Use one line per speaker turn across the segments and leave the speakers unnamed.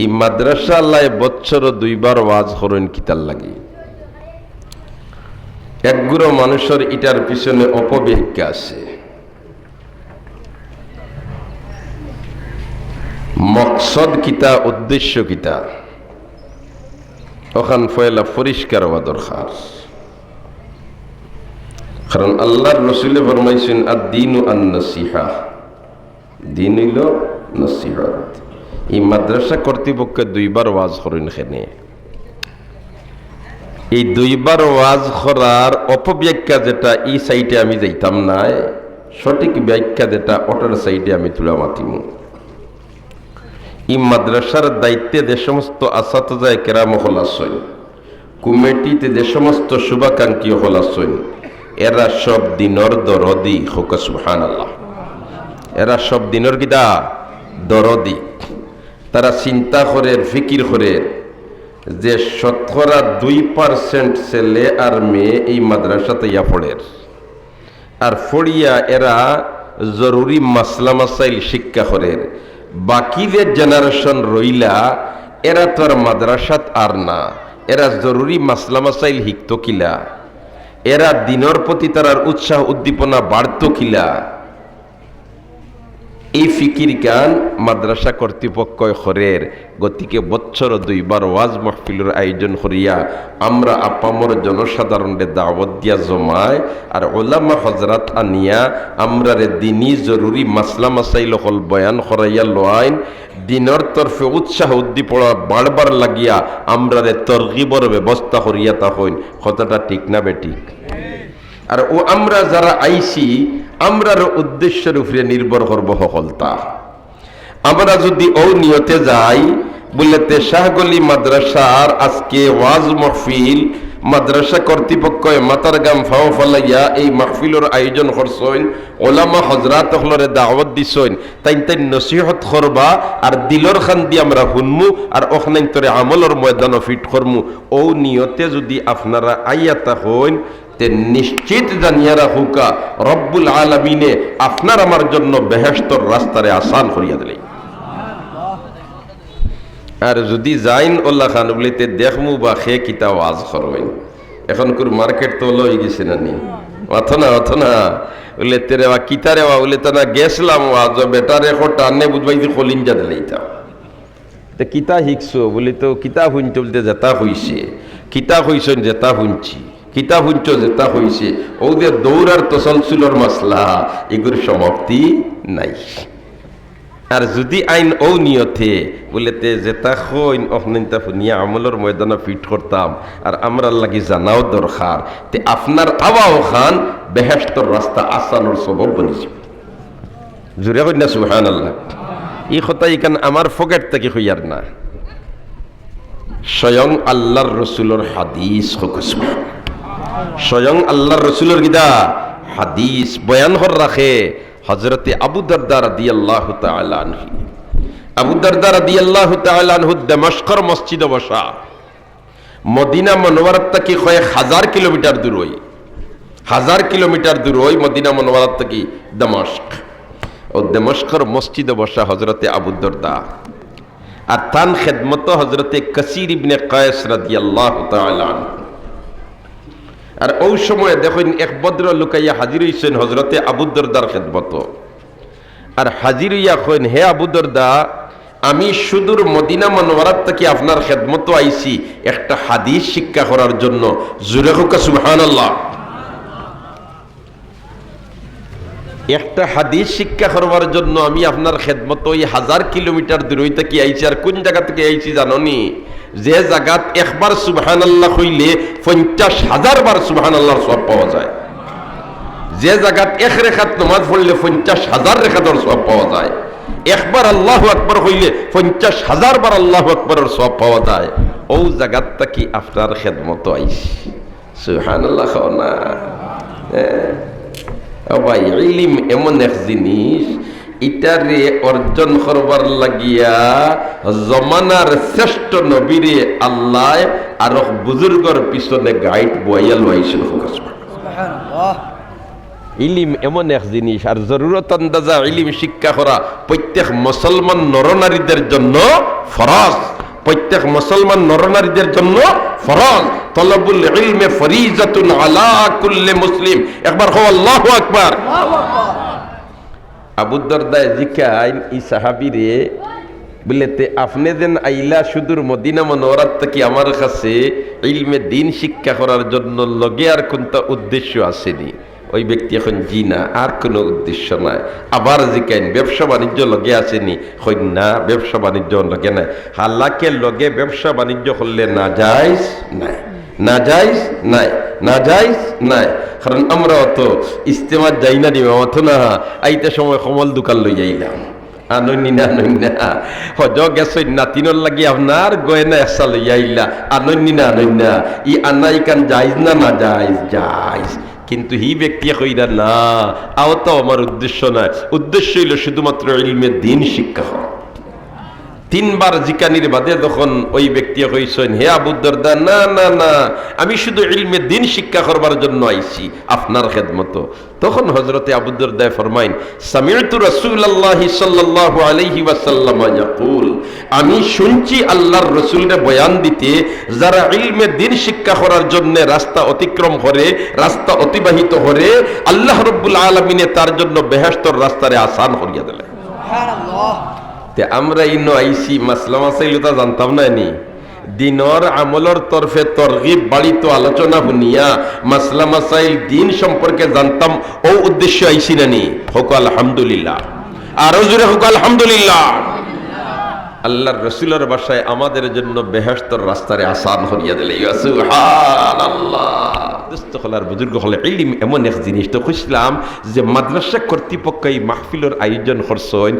এই মাদ্রাসা আল্লাহ বছর দুইবার ওয়াজ করেন কিতার লাগে। একগুলো মানুষের ইটার পিছনে অপব্যাখ্যা আছে। মকসদ কিতা, উদ্দেশ্য কিতা? ওখান ফয়লা পরিষ্কার হওয়া দরকার। কারণ আল্লাহর রসুলে ফরমাইছেন আর দিন আন নসিহা দিন হইল নসিহাত এই মাদ্রাসা কর্তৃপক্ষ দুইবার ওয়াজ করেন এখানে এই দুইবার ওয়াজ করার অপব্যাখ্যা যেটা এই সাইডে আমি যাইতাম না, সঠিক ব্যাখ্যা যেটা ওটার সাইডে আমি তুলা মাতিম। এই মাদ্রাসার দায়িত্বে যে সমস্ত আসাতজায় কেরাম হলাসইন কমিটিতে যে সমস্ত শুভাকাঙ্ক্ষী হলাসইন এরা সব দিনর দরদি হোক সুহান আল্লাহ এরা সব দিনের কিতা? দরদি। তারা চিন্তা করে, ফিকির করে যে শতকরা দুই পার্সেন্ট ছেলে আর মেয়ে এই মাদ্রাসাতে ইয়া পড়ের আর ফড়িয়া এরা জরুরি মাসলা মাসাইল শিক্ষা করে। বাকি যে জেনারেশন রইলা, এরা তো আর মাদ্রাসাত আর না। এরা জরুরি মাসলা মাসাইল শিখত কিলা। এরা দিনের প্রতি তার উৎসাহ উদ্দীপনা বাড়ত কিলা। এই ফিকির গান মাদ্রাসা কর্তৃপক্ষ হরের। গতিকে বছর দুইবার ওয়াজ মাহফিলের আয়োজন করিয়া আমরা আপামর জনসাধারণে দাওয়াত দিয়া জমায় আর ওলামা হজরত আনিয়া আমরা রে দিনই জরুরি মাসলা মাসাইল হল বয়ান করাইয়া লোয়াইন দিনের তরফে উৎসাহ উদ্দীপনা বারবার লাগিয়া আমরা রে তরগিবর ব্যবস্থা করিয়া তা হইন কথাটা ঠিক না বেঠিক আর ও আমরা যারা আইছি আমরার উদ্দেশ্যের উপরে নির্ভর করব সকলতা আমরা যদি ও নিয়তে যাই বলতে শাহগলি মাদ্রাসার আজকে ওয়াজ মহফিল, মাদ্রাসা কর্তৃপক্ষ মাতার গাম ফাও ফালাইয়া এই মাহফিলের আয়োজন করছেন, ওলামা হজরাত হলরে দাওয়াত দিছইন তাই তাই নসিহত করবা আর দিলর খান দি আমরা শুনমু আর ওখানে তরে আমলর ময়দান ফিট করমু। ও নিয়তে যদি আপনারা আইয়াতা হইন তে নিশ্চিত জানিয়া রাখুকা, রব্বুল আলমিনে আপনার আমার জন্য বেহেস্তর রাস্তারে আসান করিয়া দিলে আর যদি যাইন ওল্লা খান বলিতে, দেখমু বা খে কিতা ওয়াজ করবেন? এখন কোর মার্কেট তো লই গেছে না নি? অথ না অথ না। বলে, তেরে বা কিতা রে বলে, তো না গেছিলাম ওয়াজ বেটারে এখন টানে বুঝবাই যে কলিঞ্জা দিলে ইতা। তে কিতা শিখছো? বলি তো, কিতা শুনছো বলতে যেতা হইছে? কিতা হইছেন যেতা শুনছি কিতা শুনছ যেতা হইছে ওদের দৌড়ার তসলসুলর মাসলা এগুর সমাপ্তি নাই। আর যদি আইন ও নিয়তে, বলে তে যেতা হইন অফনিনতা ফুনিয়া আমলের ময়দানে ফিট করতাম আর আমরা লাগি জানাও দরকার তে আপনার আবাও খান বেহেস্তর রাস্তা আসানোর সবব বনিছে জুড়ে কই না সুহান আল্লাহ এই কথা ইকান আমার ফকেট থেকে হইয়ার না। স্বয়ং আল্লাহর রসুলোর হাদিস হোক স্বয়ং আল্লাহর রসুলোর গিদা। হাদিস বয়ান হর রাখে হজরতে আবু দরদার দি আল্লাহ তালানহি আবু দরদার দি আল্লাহ তালানহু দমস্কর মসজিদে বসা। মদিনা মনোয়ারাত থেকে কয়েক হাজার কিলোমিটার দূর হই হাজার কিলোমিটার দূর হই মদিনা মনোয়ারাত থেকে দমস্ক। ও দমস্কর মসজিদে বসা হজরতে আবু দরদা। আর তান খেদমত হজরতে কসির ইবনে কয়েস রাদি আল্লাহ তালানহু আর ওই সময় দেখুন, এক ভদ্র লুকাইয়া হাজির হইছেন হজরতে আবুদরদার খেদমত। আর হাজির হইয়া কইন, হে আবুদরদা আমি সুদূর মদিনা মনোয়ারাত থেকে আপনার খেদমত আইছি। একটা হাদিস শিক্ষা করার জন্য। জুরে হোক সুবহান একটা হাদিস শিক্ষা করবার জন্য আমি আপনার খেদমত ওই হাজার কিলোমিটার দূরই থেকে আইছি। আর কোন জায়গা থেকে আইছি জাননি? যে জায়গাত একবার সুবহান আল্লাহ হইলে পঞ্চাশ হাজার বার সুবহান আল্লাহর সব পাওয়া যায়। যে জায়গাত এক রেখাত নমাজ পড়লে পঞ্চাশ হাজার রেখাতর সব পাওয়া যায়। একবার আল্লাহ আকবর হইলে পঞ্চাশ হাজার বার আল্লাহ আকবরের সব পাওয়া যায়। ও জায়গাতটা কি আপনার খেদমত আইস? সুহান আল্লাহ না। ভাই, ইলিম এমন এক জিনিস ইটারে অর্জন করবার লাগিয়া জমানার শ্রেষ্ঠ নবীরে আল্লাহ আর বুজুর্গর পিছনে গাইড বয়াল হয়েছিল ইলিম এমন এক জিনিস আর জরুরত আন্দাজা ইলিম শিক্ষা করা প্রত্যেক মুসলমান নরনারীদের জন্য ফরজ। প্রত্যেক মুসলমান নরনারীদের জন্য ফরজ। তলবুল ইলমে ফরিজাতুন আলা কুল্লি মুসলিম। একবার হো আল্লাহু আকবার। ই যেন কাছে দিন শিক্ষা জন্য লগে কোনটা উদ্দেশ্য আসেনি? ওই ব্যক্তি এখন জি না আর কোনো উদ্দেশ্য নাই। আবার জিকাইন ব্যবসা বাণিজ্য লগে আসেনি। হই না, ব্যবসা বাণিজ্য লগে নাই। হালাকে লগে ব্যবসা বাণিজ্য করলে না যাইস নাই। না নাই। না নাই। কারণ আমরা অত ইস্তেমার যাই না নিবে অত না। আইতে সময় কমল দোকান লই যাইলাম না লাগি গয়না না ই আনাই কান না কিন্তু হি ব্যক্তি কইরা, না তো আমার উদ্দেশ্য নয় উদ্দেশ্য হইল শুধুমাত্র ইলমের দিন শিক্ষা হওয়া। তিনবার জিকানির বাদে তখন ওই ব্যক্তি কইছেন হে আবুদ্দরদা না না না, আমি শুধু ইলমে দিন শিক্ষা করবার জন্য আইছি, আপনার খেদমত। তখন হজরতে আবুদ্দরদায় ফরমাইন সামিরতু রাসূলুল্লাহি সাল্লাল্লাহু আলাইহি ওয়াসাল্লাম ইয়াকুল, আমি শুনছি আল্লাহর রাসূলকে বয়ান দিতে, যারা ইলমে দিন শিক্ষা করার জন্য রাস্তা অতিক্রম করে, রাস্তা অতিবাহিত করে, আল্লাহ রাব্বুল আলামিনে তার জন্য বেহেশতর রাস্তারে আসান করিয়া দিলেন। তে আমরা ইন আইসি মাসলা মাসাইলতা জানতাম না নি। দিনর আমলর তরফে তরগিব বাড়িত আলোচনা শুনিয়া মাসলা মাসাইল দিন সম্পর্কে জানতাম, ও উদ্দেশ্য আইসি না নি। হোক আলহামদুলিল্লাহ। আরও জোরে হোক আলহামদুলিল্লাহ। আল্লাহর রসুলের বাসায় আমাদের জন্য বেহেস্তর রাস্তারে আসান হরিয়া দিলে দুস্থ হলার বুজুর্গ হলে ইলিম এমন এক জিনিস। তো খুঁজলাম যে মাদ্রাসা কর্তৃপক্ষ এই মাহফিলের আয়োজন করছেন।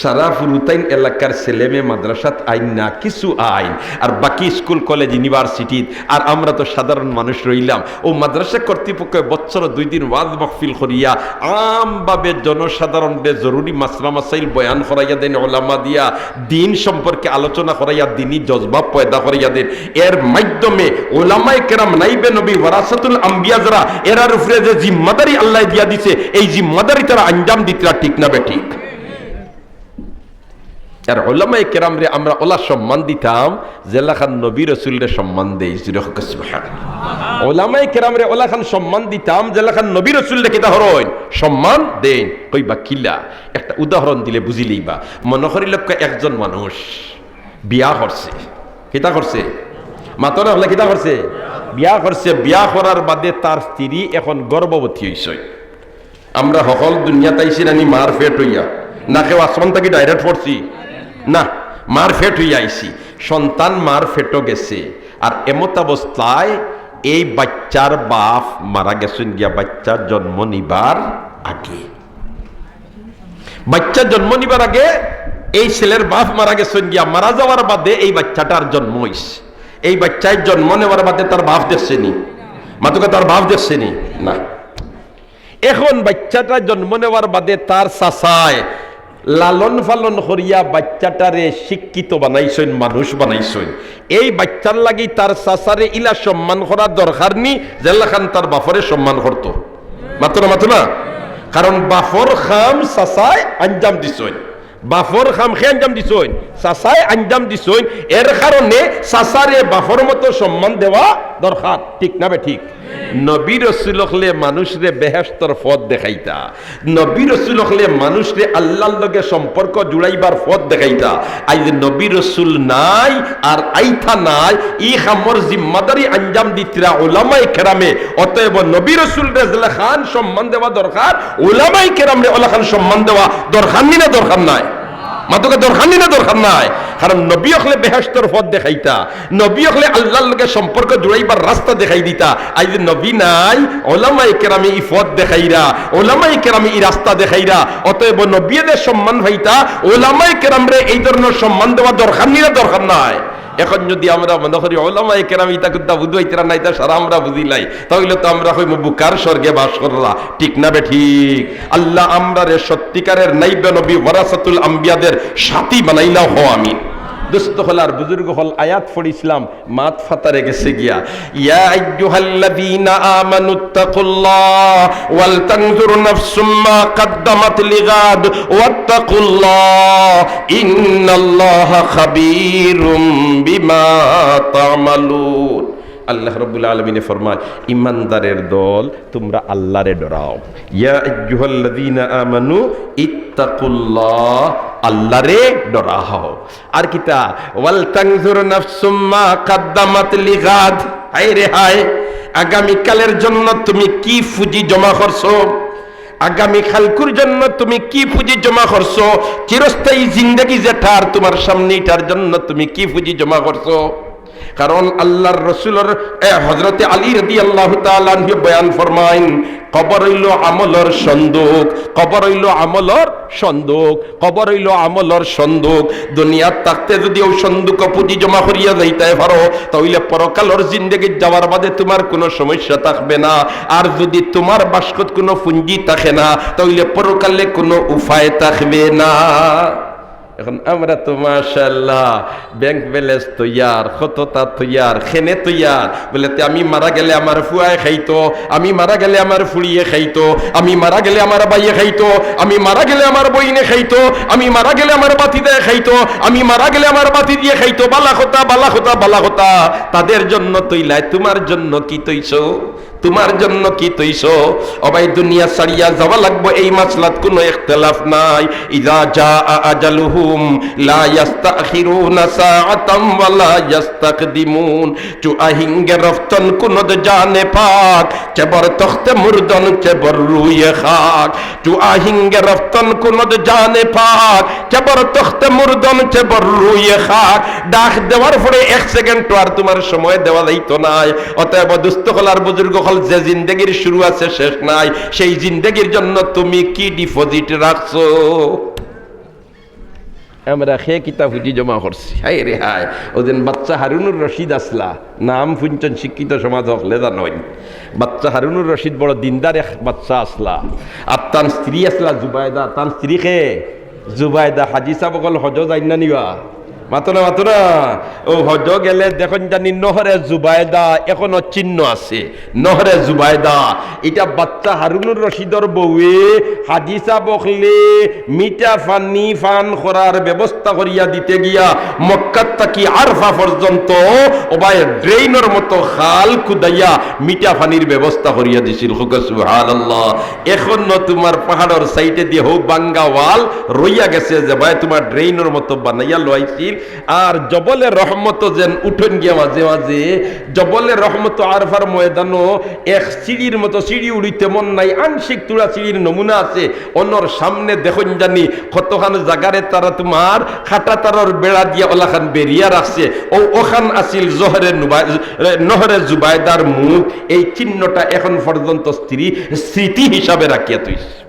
সারা ফুরুতাইন এলাকার ছেলেমেয়ে মাদ্রাসাত আইন না, কিছু আইন। আর বাকি স্কুল, কলেজ ইউনিভার্সিটি আর আমরা তো সাধারণ মানুষ রইলাম। ও মাদ্রাসা কর্তৃপক্ষ বছর দুই দিন ওয়াজ মাহফিল করিয়া আমভাবে জনসাধারণদের জরুরি মাসলা মাসাইল বয়ান করাইয়া দেন, ওলামা দিয়া দিন সম্পর্কে আলোচনা করাইয়া দিনই জজবা পয়দা করাইয়া দেন। এর মাধ্যমে ওলামায় কেরাম নাইবে নবী ওয়ারাসাতুল আম্বিয়া যারা এরার উপরে যে জিম্মাদারি আল্লাহ দিয়া দিছে, এই জিম্মাদারি তারা আঞ্জাম দিতে ঠিক না বে ঠিক। আর ওলামাই কেরাম রে আমরা ওলা সম্মান দিতাম জেলা খান নবী সম্মান দেই ওলামাই কেরাম রে ওলা খান সম্মান দিতাম জেলা খান নবী সম্মান দেন কইবা কিলা? একটা উদাহরণ দিলে বুঝিলেই বা মনে করি লক্ষ একজন মানুষ বিয়া করছে। কিতা করছে? মাতর হলে কিতা করছে? বিয়া করছে, বিয়া করার বাদে তার স্ত্রী এখন গর্ভবতী হইছে আমরা সকল দুনিয়াতে আইসি নানি মার ফেট হইয়া না, কেউ আসমান থাকি ডাইরেক্ট পড়ছি না মার ফেট হইয়া আইসি সন্তান মার ফেটো গেছে। আর এমত অবস্থায় এই বাচ্চার বাপ মারা গেছেন গিয়া বাচ্চার জন্ম নিবার আগে। বাচ্চা জন্ম নিবার আগে এই ছেলের বাপ মারা গেছেন গিয়া মারা যাওয়ার বাদে এই বাচ্চাটার জন্ম হইছে এই বাচ্চায় জন্ম নেওয়ার বাদে তার বাপ দেখছেনি। মাতুকে, তার বাপ দেখছেনি? না। এখন বাচ্চাটা জন্ম নেওয়ার বাদে তার চাচায় লালন পালন করিয়া বাচ্চাটারে শিক্ষিত বানাইছেন, মানুষ বানাইছেন। এই বাচ্চার লাগি তার চাচারে ইলা সম্মান করা দরকার নি জেলাখান তার বাফরে সম্মান করত। মাত্র মাত্র না কারণ বাফর খাম চাচায় আঞ্জাম দিছেন। বাফর খাম খে আঞ্জাম দিছইন চাচাই আঞ্জাম দিছইন, এর কারণে চাচারে বাফর মতো সম্মান দেওয়া দরকার ঠিক না বে ঠিক? নবী রসুল হলে মানুষরে বেহেস্তর পথ দেখাইতা। নবী রসুল হলে মানুষরে আল্লাহর লগে সম্পর্ক জুড়াইবার পথ দেখাইতা। আজ নবী রসুল নাই আর আইথা নাই, ই খামর জিম্মাদারি আঞ্জাম দিতরা ওলামাই কেরামে অতএব নবী রসুল রেজলা খান সম্মান দেওয়া দরকার ওলামাই কেরামে ওলা খান সম্মান দেওয়া দরকার নি না দরকার নাই? মাতকে দরকার নি না, দরকার নাই। কারণ নবী হলে বেহেস্তর পথ দেখাইতা। নবী হলে আল্লাহর লগে সম্পর্ক জুড়াইবার রাস্তা দেখাই দিতা। আজ নবী নাই ওলামাই কেরামি ই পথ দেখাইরা ওলামাই কেরামি ই রাস্তা দেখাইরা। অতএব নবীদের সম্মান ভাইতা ওলামাই কেরামরে এই ধরনের সম্মান দেওয়া দরকার নি না, দরকার নাই। এখন যদি আমরা মনে করি ওলামাই কেরাম ইতা কুদ্দা বুঝাইতেরা নাই, তা সারা আমরা বুঝিলাই তাহলে তো আমরা হইব বুকার স্বর্গে বাস করলা। ঠিক না বে ঠিক? আল্লাহ আমরা রে সত্যিকারের নাইবে নবী, ওয়ারাসাতুল আম্বিয়াদের সাথী বানাইলা হো আমি। দুস্থ হল আর বুজুর্গ হল আয়াত পড়িছিলাম মাত ফাতারে গেছে গিয়া। ইয়া আইয়ুহাল্লাযীনা আমানু তাকুল্লাহ ওয়াল তানজুর নাফসুম মা কদ্দামাত লিগাদ ওয়াত্তাকুল্লাহ, ইন্নাল্লাহা খাবীরুম বিমা তা'মালুন। আল্লাহ রব্বুল আলমিনে ফরমায়, ইমানদারের দল, তোমরা আল্লাহরে ডরাও। ইয়া আমানু, ইত্তাকুল্লাহ, আল্লাহরে আর কিতা ওয়াল হায় রে হায়, আগামীকালের জন্য তুমি কি ফুজি জমা করছ? আগামী খালকুর জন্য তুমি কি পুঁজি জমা করছ? চিরস্থায়ী জিন্দগি যেটার তোমার সামনে, এটার জন্য তুমি কি পুঁজি জমা করছ? কারণ আল্লাহর রসুলের হজরতে আলী রদি আল্লাহ বয়ান ফরমাইন, কবর হইল আমলর সন্দুক, কবর হইল আমলর সন্দুক, কবর হইল আমলর সন্দুক। দুনিয়ার থাকতে যদি ওই সন্দুক পুঁজি জমা করিয়া যাইতে পারো, তাহলে পরকালর জিন্দগি যাওয়ার বাদে তোমার কোনো সমস্যা থাকবে না। আর যদি তোমার বাস্কত কোনো পুঞ্জি থাকে না, তাহলে পরকালে কোনো উপায় থাকবে না। এখন আমরা তো মাশাল্লাহ ব্যাংক ব্যালেন্স তৈয়ার কতটা তৈয়ার, খেনে তৈয়ার। বলে আমি মারা গেলে আমার ফুয়ায় খাইতো, আমি মারা গেলে আমার ফুড়িয়ে খাইতো, আমি মারা গেলে আমার বাইয়ে খাইতো, আমি মারা গেলে আমার বইনে খাইতো, আমি মারা গেলে আমার বাতি দিয়ে খাইতো, আমি মারা গেলে আমার বাতি দিয়ে খাইতো, বালা হতা বালা হতা বালা হতা তাদের জন্য তৈলায়, তোমার জন্য কি তৈছো? তোমার জন্য কি তৈছো অবাই দুনিয়া সারিয়া যাওয়া লাগবো, এই মাসলাত কোনো ইখতিলাফ নাই। ইজা জা আজালুহুম, লা ইস্তাখিরুনা সাআতাম ওয়া লা ইস্তাকদিমুন চু আহিঙ্গে রফতন কুনদ জানে পাক, চেবর তখতে মুরদন চেবর রুয়ে খাক। চু আহিঙ্গে রফতন কুনদ জানে পাক, চেবর তখতে মুরদন চেবর রুয়ে খাক। ডাক দেওয়ার পরে এক সেকেন্ড তো আর তোমার সময় দেওয়া যাইতো নাই। অতএব দুস্থ হলার বুজুর্গ হল যে জিন্দগির শুরু আছে, শেষ নাই। সেই জিন্দগির জন্য তুমি কি ডিপোজিট রাখছো? আমরা খে কিতাব জমা করছি। হাই রে হাই ওদিন বাচ্চা হারুনুর রশিদ আসলা। নাম ফুঞ্চন শিক্ষিত সমাজ হকলে জানই বাচ্চা হারুনুর রশিদ বড় দিনদার এক বাচ্চা আসলা। আর তার স্ত্রী আসলা জুবাইদা তার স্ত্রী খে জুবাইদা হাজি সাহ বকল হজ যাই নিবা। মাতো না মাতো না ও হজ গেলে দেখুন জানি নহরে জুবাইদা, এখনও চিহ্ন আছে। নহরে জুবাইদা, এটা বাচ্চা হারুনুর রশিদর বউয়ে হাদিসা বকলে মিঠা ফানি ফান করার ব্যবস্থা করিয়া দিতে গিয়া মক্কাত তাকি আরফা পর্যন্ত ওবাই ড্রেইনের মতো খাল কুদাইয়া মিঠা ফানির ব্যবস্থা করিয়া দিছিল। সুবহানাল্লাহ। এখন তোমার পাহাড়ের সাইডে দিয়ে হোক বাঙ্গা ওয়াল রইয়া গেছে যে, ভাই, তোমার ড্রেইনের মতো বানাইয়া লইছিল। আর জবলে রহমত যেন উঠন গিয়া মাঝে মাঝে। জবলে রহমত আরফার ময়দানো এক সিঁড়ির মতো সিঁড়ি উড়িতে মন নাই। আংশিক তুলা সিঁড়ির নমুনা আছে। অন্যর সামনে দেখুন জানি কতখান জাগারে তারা তোমার খাটা তারর বেড়া দিয়া ওলাখান বেরিয়া রাখছে। ও ওখান আসিল জহরে নহরে জুবাইদার মুখ। এই চিহ্নটা এখন পর্যন্ত স্ত্রী স্মৃতি হিসাবে রাখিয়া তুইছে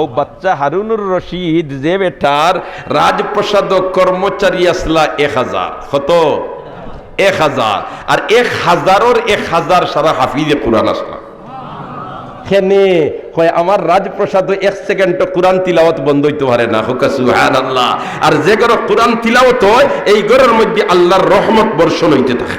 ও বাচ্চা হারুনুর রশিদ যে বেটার রাজপ্রসাদ কর্মচারী আসলা এক হাজার। কত? এক হাজার। আর এক হাজারের এক হাজার সারা হাফিজে কোরআন আসলা। খেনে হয় আমার রাজপ্রসাদ এক সেকেন্ড কোরআন তিলাওয়াত বন্ধ হইতে পারে না। হুকা আল্লাহ আর যে ঘর কোরআন তিলাওয়াত হয়, এই ঘরের মধ্যে আল্লাহর রহমত বর্ষণ হইতে থাকে।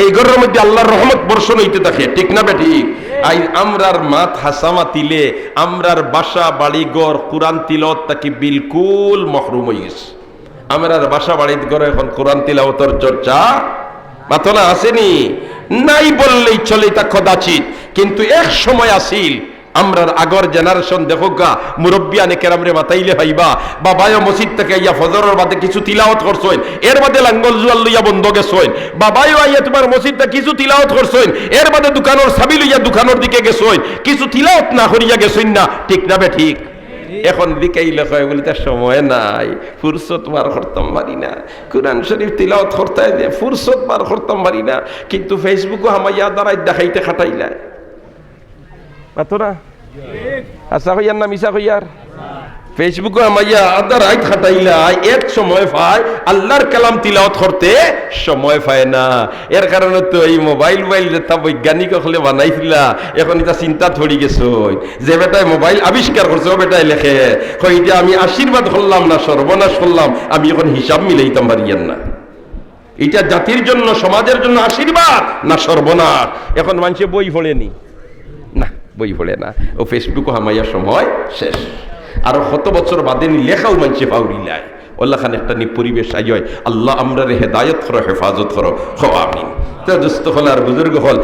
এই ঘরের মধ্যে আল্লাহর রহমত বর্ষণ হইতে থাকে। ঠিক না বে ঠিক? আই আমরার মাত হাসামা তিলে, আমরার বাসা বাড়ি গড় কোরআন তিলত তাকে বিলকুল মহরুম গেছে আমরার বাসা বাড়ির গড় এখন কোরআন তিলাওতর চর্চা মাতনা আসেনি। নাই বললেই চলে তা কদাচিত, কিন্তু এক সময় আসিল আমরার আগর জেনারেশন, দেখো গা মুরব্বী আনে কেরামরে মাতাইলে ভাইবা, বাবায় মসজিদ থেকে ইয়া ফজরের বাদে কিছু তিলাওত করছেন এর বাদে লাঙ্গল জুয়াল লইয়া বন্ধ গেছেন বাবাইও আইয়া তোমার মসজিদটা কিছু তিলাওত করছেন এর বাদে দোকানের সাবি লইয়া দোকানের দিকে গেছেন কিছু তিলাওত না করিয়া গেছেন না, ঠিক না বে ঠিক? এখন বিকাইলে হয় বলে তার সময় নাই, ফুরসত বার করতাম পারি না, কোরআন শরীফ তিলাওত করতে ফুরসত বার করতাম পারি না, কিন্তু ফেসবুকও হামাইয়া দ্বারাই দেখাইতে খাটাইলাই মাতো না আচ্ছা হইয়ার না মিশা ফেসবুকে আমাইয়া আধা রাত খাটাইলা এক সময় পায় আল্লাহর কালাম তিলাওয়াত করতে সময় পায় না এর কারণে তো এই মোবাইল মোবাইল যেটা বৈজ্ঞানিক হলে বানাইছিলা এখন এটা চিন্তা ধরি গেছ যে বেটায় মোবাইল আবিষ্কার করছে ও বেটায় লেখে এটা আমি আশীর্বাদ করলাম না সর্বনাশ করলাম আমি এখন হিসাব মিলাইতাম পারিয়েন না এটা জাতির জন্য সমাজের জন্য আশীর্বাদ না সর্বনাশ এখন মানুষে বই পড়েনি না বই পড়ে না। ও ফেসবুকও হামাইয়ার সময় শেষ। আর শত বছর বাদে লেখাও মানছে পাউরিলায় ওল্লা খান একটা নি পরিবেশ আইয় আল্লাহ আমরা হেদায়ত করো, হেফাজত করো। হো তা দুস্থ হল আর বুজুর্গ হল